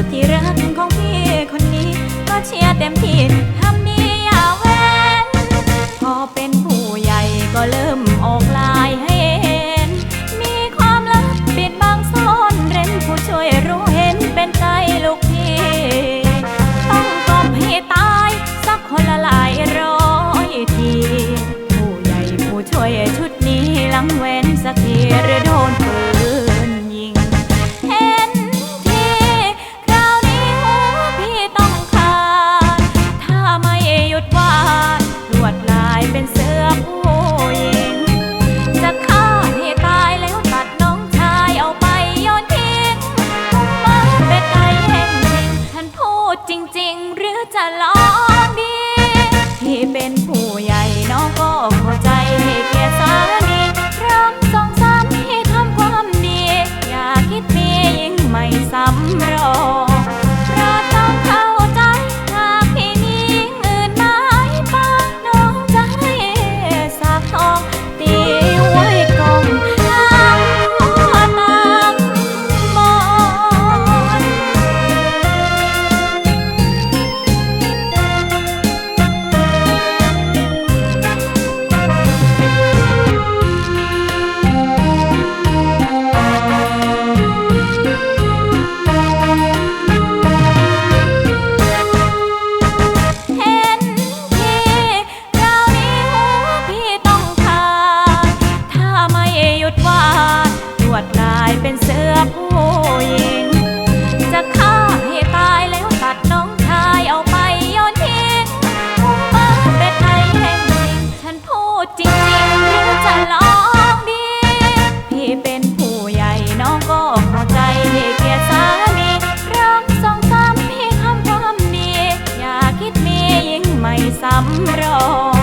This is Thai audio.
สุดที่รักของพี่คนนี้ ก็เชียร์เต็มที่ทำดี เป็นผู้ หยุดวาดตรวจกลายเป็นเสื้อผู้หญิง จะฆ่าให้ตายแล้วตัดน้องชายเอาไปโยนทิ้งมุ่งบ้านเป็นไทยแห่งหนึ่งฉันพูดจริงจริงหรือจะลองดี พี่เป็นผู้ใหญ่น้องก็เข้าใจให้เกียรติสามีรักสองสามพี่ทำความดี อย่าคิดมียิ่งไม่ซ้ำรอง